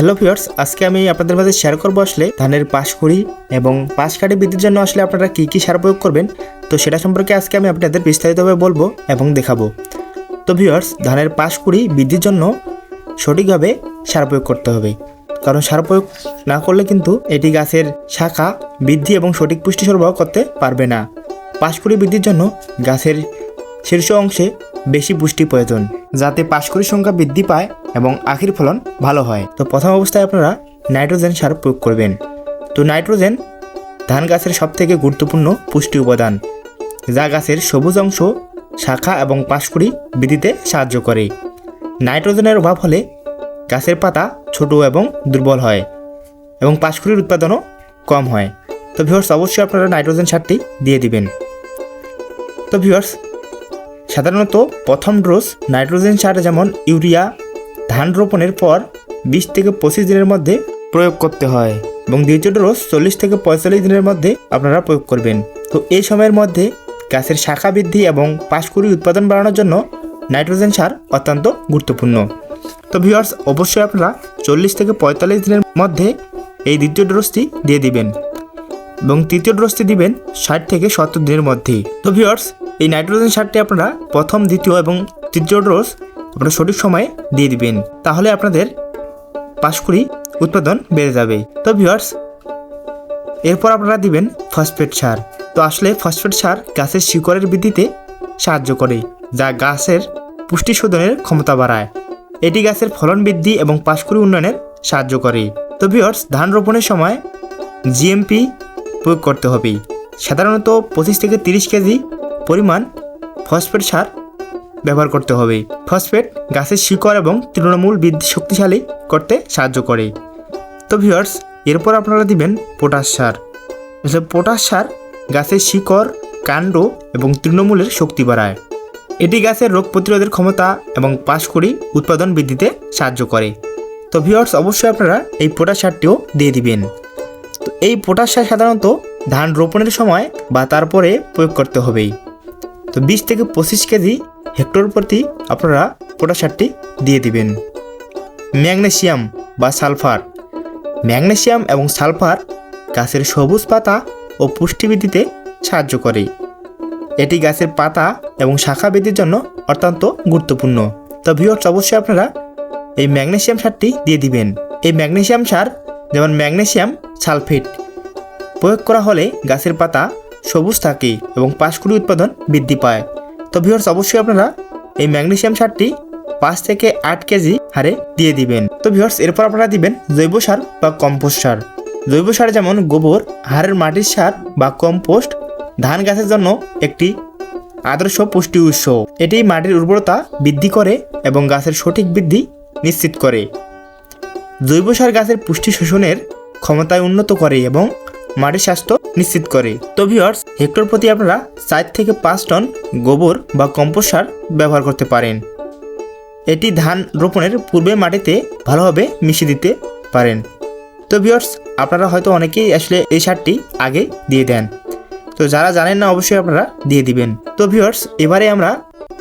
Hello viewers, আজকে আমি আপনাদের মাঝে শেয়ার করব আসলে ধানের পাশকুড়ি এবং পাশ কাঠি বৃদ্ধির জন্য আসলে আপনারা কী কী সার প্রয়োগ করবেন। তো সেটা সম্পর্কে আজকে আমি আপনাদের বিস্তারিতভাবে বলব এবং দেখাবো। তো ভিউয়ার্স, ধানের পাশকুড়ি বৃদ্ধির জন্য সঠিকভাবে সার প্রয়োগ করতে হবে। কারণ সার প্রয়োগ না করলে কিন্তু এটি গাছের শাখা বৃদ্ধি এবং সঠিক পুষ্টি সরবরাহ করতে পারবে না। পাশকুড়ি বৃদ্ধির জন্য গাছের শীর্ষ অংশে বেশি পুষ্টি প্রয়োজন। যাতে পাশকুড়ির সংখ্যা বৃদ্ধি পায় এবং আখির ফলন ভালো হয়। তো প্রথম অবস্থায় আপনারা নাইট্রোজেন সার প্রয়োগ করবেন। তো নাইট্রোজেন ধান গাছের সবথেকে গুরুত্বপূর্ণ পুষ্টি উপাদান, যা গাছের সবুজ অংশ, শাখা এবং পাশকুড়ি বৃদ্ধিতে সাহায্য করে। নাইট্রোজেনের অভাব হলে গাছের পাতা ছোট এবং দুর্বল হয় এবং পাশকুড়ির উৎপাদনও কম হয়। তো ভিউয়ার্স অবশ্যই আপনারা নাইট্রোজেন সারটি দিয়ে দিবেন। তো ভিউয়ার্স সাধারণত প্রথম ডোজ নাইট্রোজেন সার যেমন ইউরিয়া, ধান রোপণের পর বিশ থেকে পঁচিশ দিনের মধ্যে প্রয়োগ করতে হয় এবং দ্বিতীয় ডোজ চল্লিশ থেকে পঁয়তাল্লিশ দিনের মধ্যে আপনারা প্রয়োগ করবেন। তো এই সময়ের মধ্যে গাছের শাখা বৃদ্ধি এবং পাশকুড়ি উৎপাদন বাড়ানোর জন্য নাইট্রোজেন সার অত্যন্ত গুরুত্বপূর্ণ। তো ভিউয়ার্স, অবশ্যই আপনারা চল্লিশ থেকে পঁয়তাল্লিশ দিনের মধ্যে এই দ্বিতীয় ডোজটি দিয়ে দিবেন এবং তৃতীয় ডোজটি দিবেন ষাট থেকে সত্তর দিনের মধ্যেই। তো ভিউয়ার্স এই নাইট্রোজেন সারটি আপনারা প্রথম, দ্বিতীয় এবং তৃতীয় ডোজ আপনারা সঠিক সময়ে দিয়ে দিবেন। তাহলে আপনাদের পাশকুড়ি উৎপাদন বেড়ে যাবে। তো ভিউয়ার্স, এরপর আপনারা দিবেন ফসফেট সার। তো আসলে ফসফেট সার গাছের শিকড়ের বৃদ্ধিতে সাহায্য করে, যা গাছের পুষ্টি শোধনের ক্ষমতা বাড়ায়। এটি গাছের ফলন বৃদ্ধি এবং পাশকুড়ি উন্নয়নের সাহায্য করে। তো ভিউয়ার্স, ধান রোপণের সময় জিএমপি প্রয়োগ করতে হবে। সাধারণত পঁচিশ থেকে তিরিশ কেজি পরিমাণ ফসফেট সার ব্যবহার করতে হবে। ফসফেট গাছের শিকড় এবং তৃণমূল বৃদ্ধি শক্তিশালী করতে সাহায্য করে। তো ভিউয়ার্স এরপর আপনারা দিবেন পটাশ সার। পটাশ সার গাছের শিকড়, কাণ্ড এবং তৃণমূলের শক্তি বাড়ায়। এটি গাছের রোগ প্রতিরোধের ক্ষমতা এবং পাশকুড়ি উৎপাদন বৃদ্ধিতে সাহায্য করে। তো ভিউয়ার্স অবশ্যই আপনারা এই পটাশ সারটিও দিয়ে দিবেন। তো এই পটাশ সার সাধারণত ধান রোপণের সময় বা তারপরে প্রয়োগ করতে হবে তো বিশ থেকে পঁচিশ কেজি হেক্টর প্রতি আপনারা পটাশ সারটি দিয়ে দিবেন। ম্যাগনেসিয়াম বা সালফার। ম্যাগনেসিয়াম এবং সালফার গাছের সবুজ পাতা ও পুষ্টি বৃদ্ধিতে সাহায্য করে। এটি গাছের পাতা এবং শাখা বৃদ্ধির জন্য অত্যন্ত গুরুত্বপূর্ণ। তো অবশ্যই আপনারা এই ম্যাগনেসিয়াম সারটি দিয়ে দিবেন। এই ম্যাগনেসিয়াম সার যেমন ম্যাগনেসিয়াম সালফেট প্রয়োগ করা হলে গাছের পাতা সবুজ থাকে এবং পাশকুড়ি উৎপাদন বৃদ্ধি পায়। তো অবশ্যই আপনারা এই ম্যাগনেসিয়াম সারটি পাঁচ থেকে আট কেজি হারে দিয়ে দিবেন। তো ভিওর্স এরপর আপনারা দিবেন জৈব সার বা কম্পোস্ট সার। জৈব সার যেমন গোবর, হাড়ের মাটির সার বা কম্পোস্ট, ধান গাছের জন্য একটি আদর্শ পুষ্টি উৎস। এটি মাটির উর্বরতা বৃদ্ধি করে এবং গাছের সঠিক বৃদ্ধি নিশ্চিত করে। জৈব সার গাছের পুষ্টি শোষণের ক্ষমতায় উন্নত করে এবং মাটির স্বাস্থ্য নিশ্চিত করে। তো ভিওর্স হেক্টর প্রতি আপনারা চার থেকে পাঁচ টন গোবর বা কম্পোস্ট সার ব্যবহার করতে পারেন। এটি ধান রোপণের পূর্বে মাটিতে ভালোভাবে মিশিয়ে দিতে পারেন। তো ভিওর্স আপনারা হয়তো অনেকেই আসলে এই সারটি আগে দিয়ে দেন। তো যারা জানেন না, অবশ্যই আপনারা দিয়ে দিবেন। তো ভিওর্স এবারে আমরা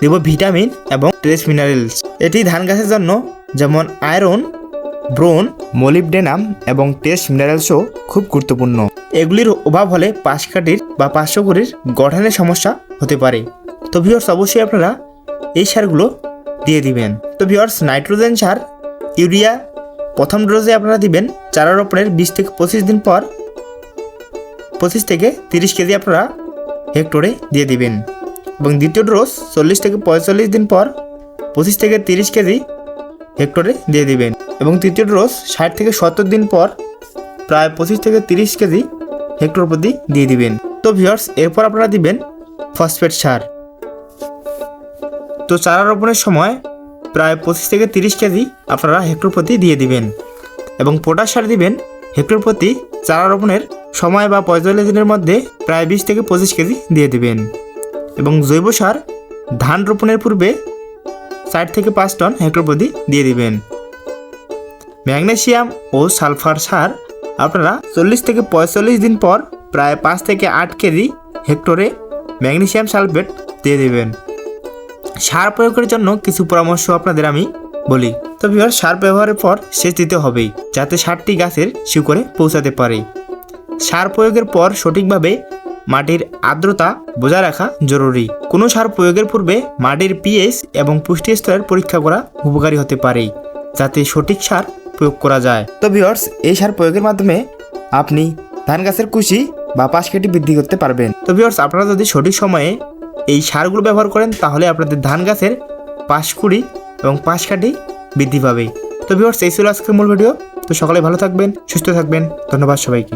দেব ভিটামিন এবং ট্রেস মিনারেলস। এটি ধান গাছের জন্য যেমন আয়রন, ব্রোন, মলিবডেনাম এবং টেস্ট মিনারেলসও খুব গুরুত্বপূর্ণ। এগুলির অভাব হলে পাশকাঠির বা পার্শ্বকরির গঠনের সমস্যা হতে পারে। তো ভিওর্স অবশ্যই আপনারা এই সারগুলো দিয়ে দিবেন। তো ভিওর্স নাইট্রোজেন সার ইউরিয়া প্রথম ডোজে আপনারা দিবেন। চারা রোপণের বিশ থেকে পঁচিশ দিন পর পঁচিশ থেকে তিরিশ কেজি আপনারা হেক্টরে দিয়ে দিবেন। এবং দ্বিতীয় ডোজ চল্লিশ থেকে পঁয়তাল্লিশ দিন পর পঁচিশ থেকে তিরিশ কেজি হেক্টরে দিয়ে দিবেন। এবং তৃতীয় ডোজ ষাট থেকে সত্তর দিন পর প্রায় পঁচিশ থেকে তিরিশ কেজি হেক্টর প্রতি দিয়ে দিবেন। তো ভিওর্স এরপর আপনারা দিবেন ফসফেট সার। তো চারা রোপণের সময় প্রায় পঁচিশ থেকে তিরিশ কেজি আপনারা হেক্টর প্রতি দিয়ে দিবেন এবং পটাশ সার দিবেন হেক্টর প্রতি চারা রোপণের সময় বা পঁয়তাল্লিশ দিনের মধ্যে প্রায় বিশ থেকে পঁচিশ কেজি দিয়ে দিবেন এবং জৈব সার ধান রোপণের পূর্বে ষাট থেকে পাঁচ টন হেক্টর প্রতি দিয়ে দিবেন। ম্যাগনেসিয়াম ও সালফার সার আপনারা চল্লিশ থেকে পঁয়তাল্লিশ দিন পর প্রায় পাঁচ থেকে আট কেজি হেক্টরে ম্যাগনেসিয়াম সালফেট দিয়ে দেবেন। সার প্রয়োগের জন্য কিছু পরামর্শ আপনাদের আমি বলি। তো ভিওর সার ব্যবহারের পর সেচ দিতে হবেই, যাতে সারটি গাছের শিকড়ে পৌঁছাতে পারে। সার প্রয়োগের পর সঠিকভাবে মাটির আর্দ্রতা বজায় রাখা জরুরি। কোনো সার প্রয়োগের পূর্বে মাটির পিএইচ এবং পুষ্টি স্তরের পরীক্ষা করা উপকারী হতে পারে, যাতে সঠিক সার প্রয়োগ করা যায়। তো ভিওর্স এই সার প্রয়োগের মাধ্যমে আপনি ধান গাছের কুশি বা পাশ কেটে বৃদ্ধি করতে পারবেন। তো ভিওর্স আপনারা যদি সঠিক সময়ে এই সারগুলো ব্যবহার করেন তাহলে আপনাদের ধান গাছের পাশকুড়ি এবং পাশ কাটি বৃদ্ধি পাবে। তো ভিওর্স এই ছিল আজকের মূল ভিডিও। তো সকলে ভালো থাকবেন সুস্থ থাকবেন। ধন্যবাদ সবাইকে।